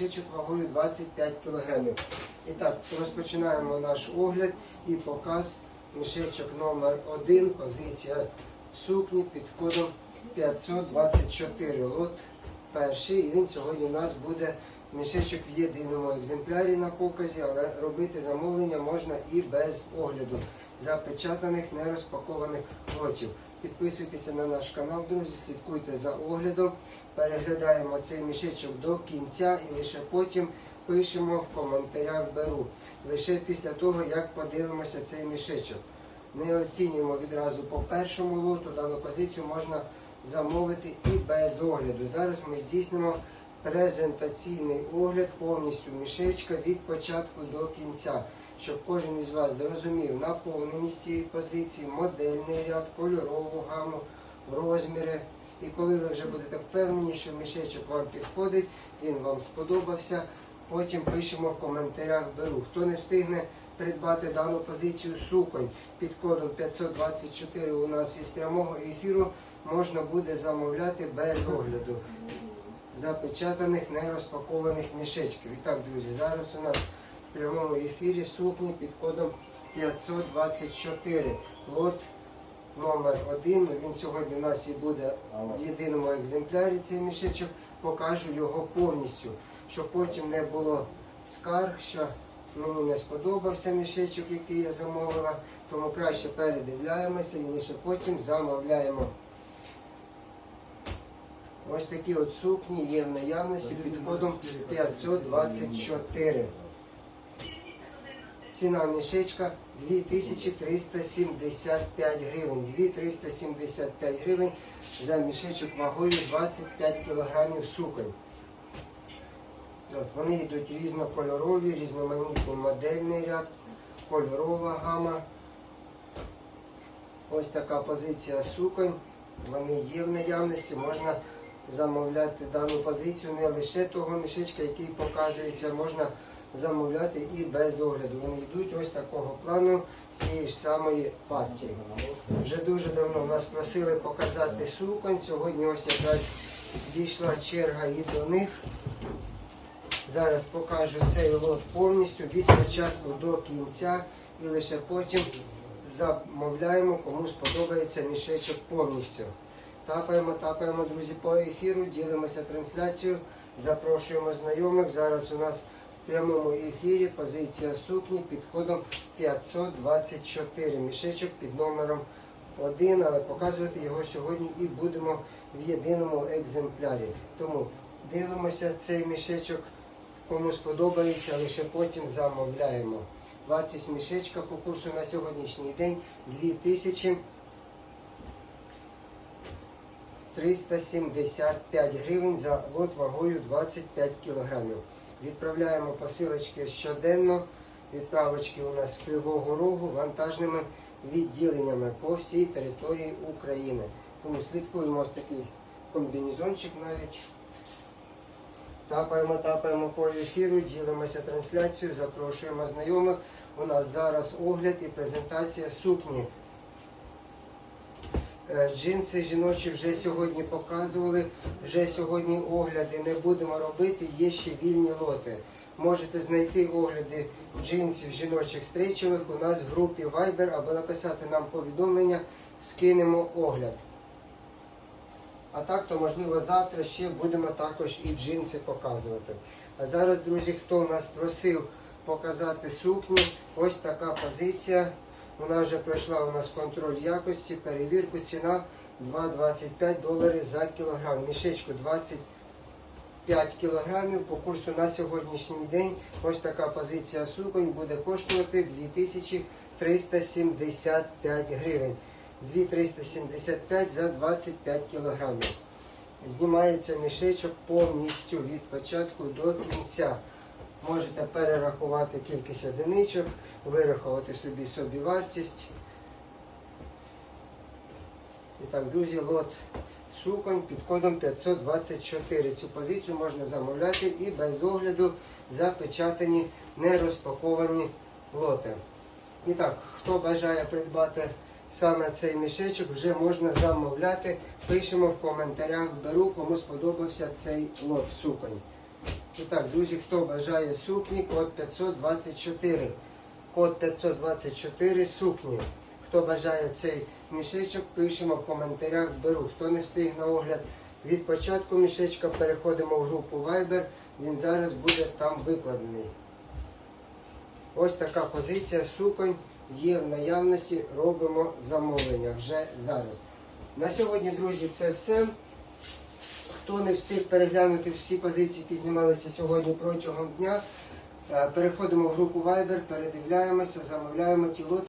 Мішечок вагою 25 кг. І так, розпочинаємо наш огляд і показ мішечок номер 1 позиція сукні під кодом 524. Лот перший. І він сьогодні у нас буде мішечок в єдиному екземплярі на показі, але робити замовлення можна і без огляду запечатаних, нерозпакованих лотів. Підписуйтеся на наш канал, друзі, слідкуйте за оглядом. Переглядаємо цей мішечок до кінця і лише потім пишемо в коментарях беру. Лише після того, як подивимося цей мішечок. Не оцінюємо відразу по першому лоту, дану позицію можна замовити і без огляду. Зараз ми здійснимо презентаційний огляд повністю мішечка від початку до кінця, щоб кожен із вас зрозумів наповненість цієї позиції, модельний ряд, кольорову гаму, розміри. І коли ви вже будете впевнені, що мішечок вам підходить, він вам сподобався, потім пишемо в коментарях беру. Хто не встигне придбати дану позицію суконь під кодом 524 у нас із прямого ефіру, можна буде замовляти без огляду запечатаних, нерозпакованих мішечків. І так, друзі, зараз у нас прямому ефірі сукні під кодом 524. Лот номер один. Він сьогодні у нас і буде в єдиному екземплярі цей мішечок. Покажу його повністю, щоб потім не було скарг, що мені не сподобався мішечок, який я замовила. Тому краще передивляємося і лише потім замовляємо. Ось такі от сукні є в наявності під кодом 524. Ціна мішечка 2375 гривень. 2375 гривень за мішечок вагою 25 кг суконь. От, вони йдуть різнокольорові, різноманітний модельний ряд, кольорова гама. Ось така позиція суконь. Вони є в наявності, можна замовляти дану позицію не лише того мішечка, який показується, можна замовляти і без огляду. Вони йдуть ось такого плану цієї ж самої партії. Вже дуже давно нас просили показати суконь. Сьогодні ось якраз дійшла черга і до них. Зараз покажу цей лот повністю від початку до кінця і лише потім замовляємо, кому сподобається мішечок повністю. Тапаємо, тапаємо, друзі, по ефіру, ділимося трансляцією, запрошуємо знайомих. Зараз у нас прямому ефірі позиція сукні під кодом 524. Мішечок під номером 1, але показувати його сьогодні і будемо в єдиному екземплярі. Тому дивимося цей мішечок, кому сподобається, лише потім замовляємо. Вартість мішечка по курсу на сьогоднішній день 2000 375 гривень за лот вагою 25 кілограмів. Відправляємо посилочки щоденно. Відправочки у нас з Кривого Рогу вантажними відділеннями по всій території України. Тому слідкуємо ось такий комбінезончик навіть. Тапаємо, тапаємо по ефіру, ділимося трансляцією, запрошуємо знайомих. У нас зараз огляд і презентація сукні. Е, Джинси жіночі вже сьогодні показували, вже сьогодні огляди не будемо робити, є ще вільні лоти. Можете знайти огляди джинсів жіночих стрічових у нас в групі Viber або написати нам повідомлення, скинемо огляд. А так, то можливо завтра ще будемо також і джинси показувати. А зараз, друзі, хто нас просив показати сукні, ось така позиція. Вона вже пройшла у нас контроль якості, перевірку, ціна 2,25 долари за кілограм. Мішечку 25 кілограмів. По курсу на сьогоднішній день ось така позиція суконь буде коштувати 2375 гривень. 2375 за 25 кілограмів. Знімається мішечок повністю від початку до кінця. Можете перерахувати кількість одиничок, вирахувати собі собівартість. І так, друзі, лот суконь під кодом 524. Цю позицію можна замовляти і без огляду запечатані, не розпаковані лоти. І так, хто бажає придбати саме цей мішечок, вже можна замовляти. Пишемо в коментарях, беру, кому сподобався цей лот суконь. І так, друзі, хто бажає сукні, код 524. Код 524 сукні. Хто бажає цей мішечок, пишемо в коментарях, беру. Хто не встиг на огляд від початку мішечка, переходимо в групу Viber. Він зараз буде там викладений. Ось така позиція суконь є в наявності. Робимо замовлення вже зараз. На сьогодні, друзі, це все. Хто не встиг переглянути всі позиції, які знімалися сьогодні протягом дня, е, переходимо в групу Viber, передивляємося, замовляємо ті лоти,